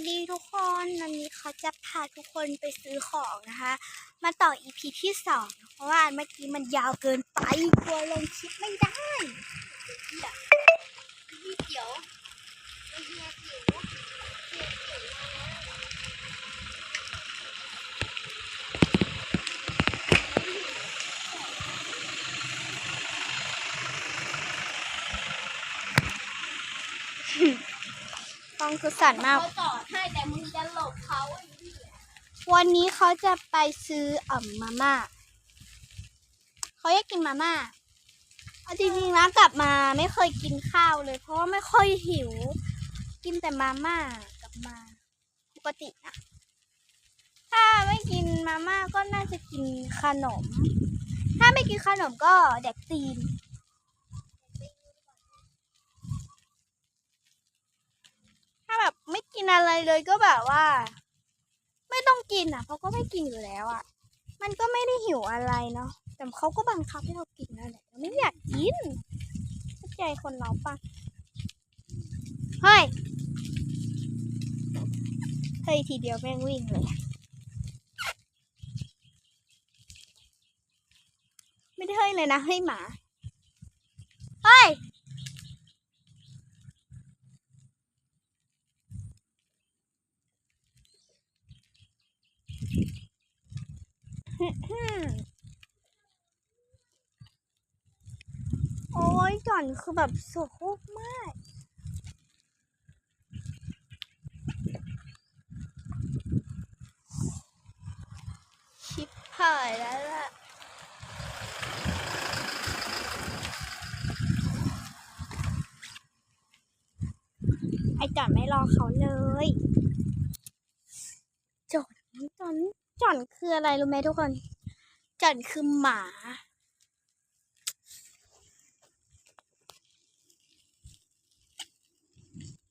วัสดีทุกคนวันนี้เขาจะพาทุกคนไปซื้อของนะคะ มาต่อ EP ที่สองเพราะว่าเมื่อกี้มันยาวเกินไปกลัวลงคลิปไม่ได้เดี๋ยวพี่เดี๋ยวเฮียจิ๋วเฮียจิ๋วกล้องคือสั่นมาก วันนี้เขาจะไปซื้ออ่อมมาม่าเขาอยากกินมาม่าเอาจริงๆนะกลับมาไม่เคยกินข้าวเลย เพราะว่าไม่ค่อยหิว กินแต่มาม่ากลับมา ปกตินะถ้าไม่กินมาม่าก็น่าจะกินขนม ถ้าไม่กินขนมก็แดกตีนถ้าแบบไม่กินอะไรเลยก็แบบว่า ไม่ต้องกินอะเพราก็ไม่กินอยู่แล้วอะ มันก็ไม่ได้หิวอะไรเนาะแต่เขาก็บังคับให้เรากินนั่นแหละไม่อยากกินเข้าใจคนเราปะเฮ้ยเฮ้ยทีเดียวแม่งวิ่งเลยไม่ได้เฮ้ยเลยนะเฮ้ยหมาเฮ้ย อืมโอนคือแบบโสโครกมาก ชิบหายแล้วล่ะไอจอนไม่รอเขาเลยจอนจอนจอนคืออะไรรู้ไหมทุกคนจอนคือหมา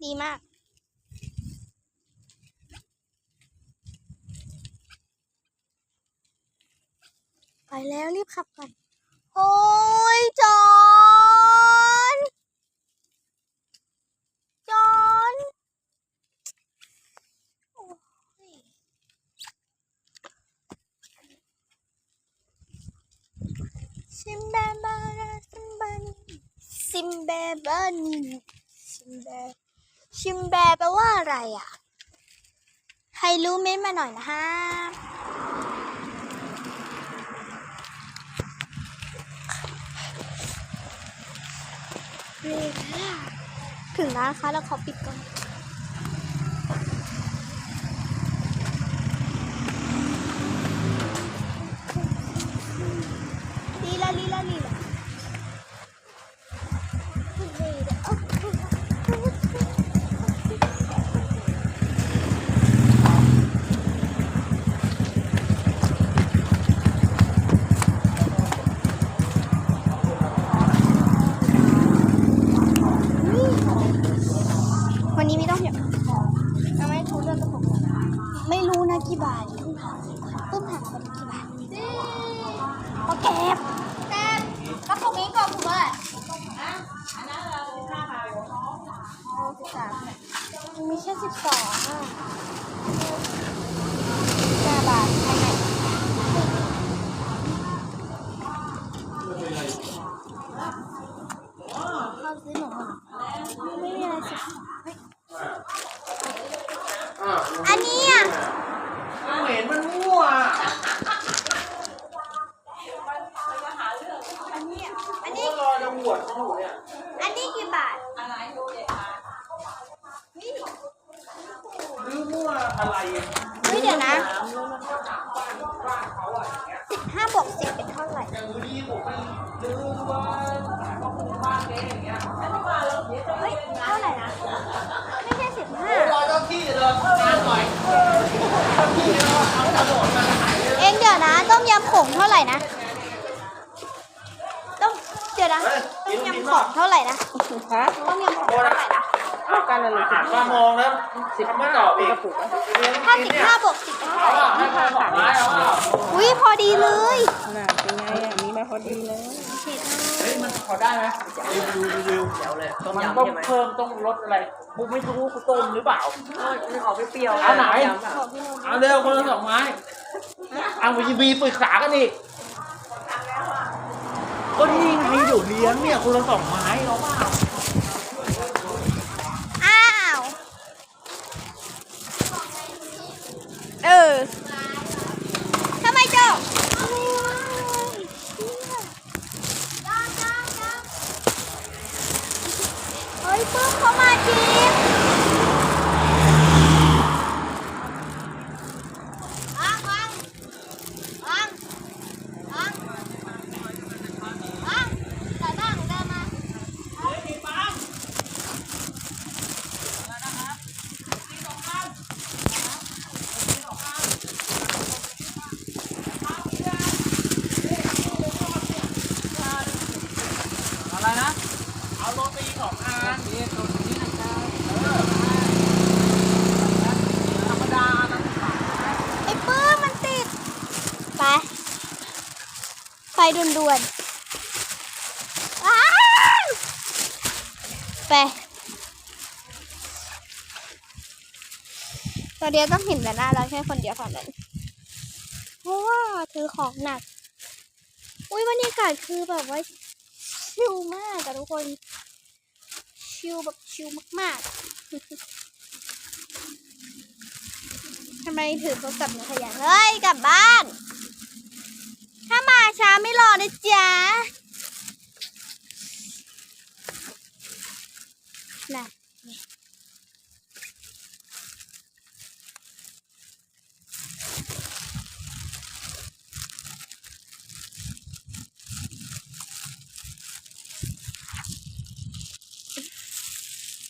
ดีมาก ไปแล้วรีบขับก่อนโอ้ยจอนจอนโอ้ยซิมเบบาราซิมบานีซิมเบบานีซิมเบ ซิมเบแปลว่าอะไรอะ ใครรู้เม้นมาหน่อยนะฮะถึงร้านค้าแล้วขอปิดก่อนลีลาลีลาลีลาวันนี้ไม่ต้องเดี๋ยวเอาไม่รู้เรื่องกับผมไม่รู้นะกี่บาทเพิ่งถามเพิ่งถามคนกี่บาทโอเค แต่กระปุกนี้ก่อนถูกไหม สามมีแค่สิบสองอะห้าบาทใช่ไหมเขาซื้อหนูมาไม่มีอะไรสิอันนี้อะ เหม็นมันมั่ว อันนี้อะอัน นี่ นี้ รอจะบวชของหนูเนี่ย อันนี้กี่บาท หรือมั่วอะไร เฮ้ยเดี๋ยวนะ น้ำแล้วมันก็ถามบ้านบ้านเขาอะไรอย่างเงี้ย สิบห้าบวกสิบเป็นเท่าไหร่ อย่างดีผมไปดื้อว่าเขาปลูกบ้านเองอย่างเงี้ยอันนี้มาแล้วเดี๋ยวจะ เฮ้ย เท่าไหร่นะ ไม่ใช่สิบห้า รอเจ้าที่เลยงานหน่อยเจ้าที่เนาะเอากระโดดมาหายเลย เองเดี๋ยวนะ ต้มยำผงเท่าไหร่นะ ต้ม เดี๋ยวนะ ต้มยำของเท่าไหร่นะ ฮะ ต้มยำผงเท่าไหร่นะ เอาไก่านละเลยอาหารป้ามองแล้วสิบไม่ตอบอีกกระปุกอะถ้าสิบห้าบวกสิบเท่าไหร่เอาอะให้พ่อบอกไม้เอาอะอุ้ยพอดีเลยน่าเป็นไงอะมีมาพอดีเลยเฮ้ยมันพอได้ไหมรีวิวรีวิวเดี๋ยวเลยมันต้องเพิ่มต้องลดอะไรกูไม่รู้กูต้มหรือเปล่ามันออกเปรี้ยวเอาไหนบอกพี่โนเอาเร็วคนละสองไม้เอาไปมีปรึกษากันอีกก็นี่ไงเดี๋ยวเลี้ยงเนี่ยคนละสองไม้เอาเปล่า อ้าว เออทำไมเจ้าเฮ้ยเพิ่มเข้ามาจริงวางวางวางวางวางแต่บ้างเดินมา อะไรนะ เอาโรตีสองอันนี่ตัวนี้นะครับเออธรรมดานะ ไอ้ปื้มมันติด ไป ไฟ ด่วนๆไปตอนเดียวต้องเห็นแต่หน้าเราแค่คนเดียวเท่านั้น เพราะว่าถือของหนัก อุ้ยบรรยากาศคือแบบว่าชิลมากอะทุกคน ชิลแบบชิลมากๆทำไมถือโทรศัพท์หนูขยันเฮ้ยกลับบ้าน ช้าไม่รอนะจ๊ะน่ะ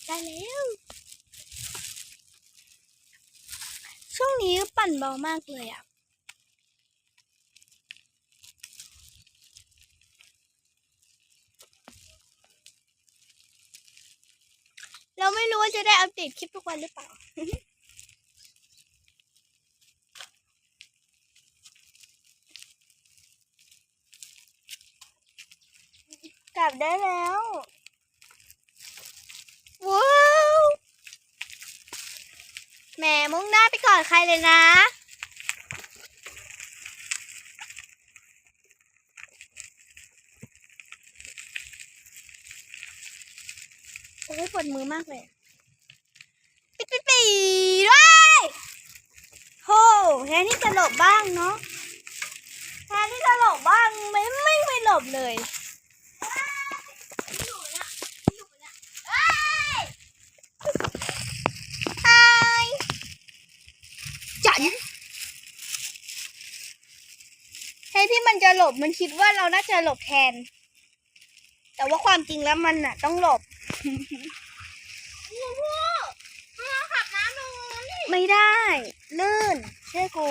ได้แล้ว ช่วงนี้ปั่นเบามากเลยอะ เราไม่รู้ว่าจะได้อัปเดตคลิปทุกวันหรือเปล่า กลับได้แล้ว ว้าว แหมมุ่งหน้าไปก่อนใครเลยนะ อ้ยปวดมือมากเลย ปิดปิดปีด้วยโหแทนที่จะหลบบ้างเนาะแทนที่จะหลบบ้างไม่ไม่ไม่หลบเลยไฮจันแทนที่มันจะหลบมันคิดว่าเราน่าจะหลบแทน แต่ว่าความจริงแล้วมันน่ะ ต้องหลบขับน้ำลงนี่ ไม่ได้ ลื่นเชื่อกู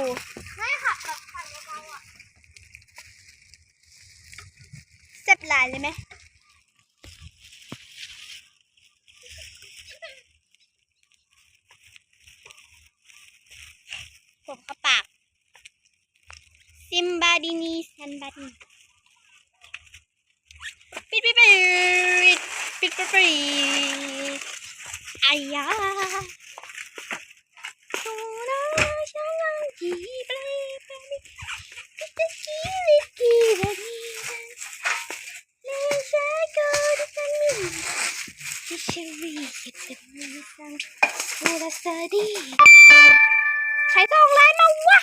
ไม่ขับแบบขับเบาๆอะเจ็บหลายเลยไหมผมเข้าปาก ซิมบาดินีซันบาดินีปิดปิดปิด ปิดปิดปิดอายาโนาชาลาจีเปรย์เปรย์กิตกิลิกิเรนี Let's go to the moon. Fishery hit the moon. Full of study. ใครส่งไลน์มาวะ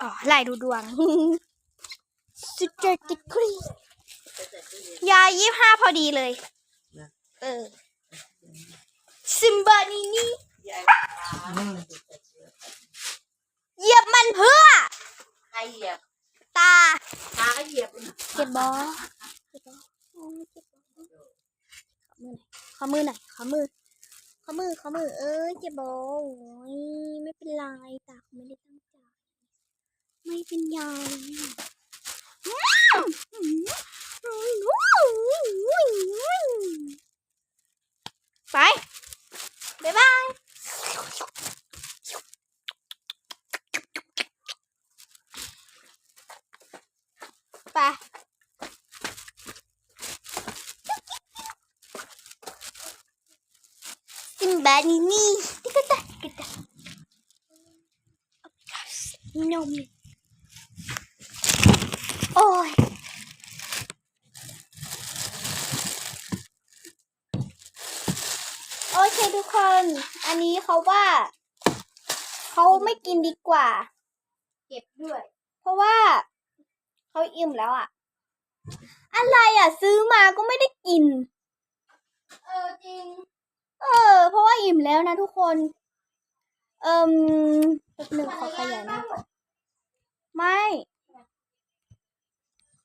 อ๋อไลน์ดูดวงสุดยอดดิกรี ยายี่ห้าพอดีเลย เออซิมบานีนี่เหยียบมันเพื่อ ใครเหยียบตา ตาก็เหยียบเจ็บบอเจ็บบอโอ้ยเจ็บบอขอมือหน่อยขอมือหน่อยขอมือขอมือขอมือ เออเจ็บบอโอ้ยไม่เป็นไรตาเขาไม่ได้ตั้งใจไม่เป็นไรไป บ๊ายบาย ไป ซิมบานีนี่ติ๊กตาติ๊กตานมโอ้ยโอเคทุกคน อันนี้เขาว่า เขาไม่กินดีกว่า เก็บด้วย เพราะว่าเขาอิ่มแล้วอะอะไรอะซื้อมาก็ไม่ได้กิน เออจริง เออ เพราะว่าอิ่มแล้วนะทุกคน เอิมแป๊บหนึ่งขอขยายหน้าก่อน ไม่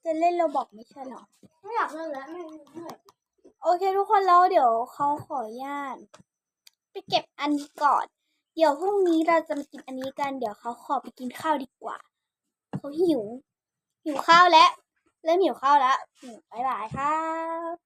จะเล่นเราบอกไม่ใช่เหรอ ไม่อยากเล่นแล้วไม่เหนื่อยโอเคทุกคนแล้วเดี๋ยวเขาขออนุญาตไปเก็บอันนี้ก่อน เดี๋ยวพรุ่งนี้เราจะมากินอันนี้กัน เดี๋ยวเขาขอไปกินข้าวดีกว่า เขาหิว หิวข้าวแล้ว เริ่มหิวข้าวแล้วอืมบ๊ายบายครับ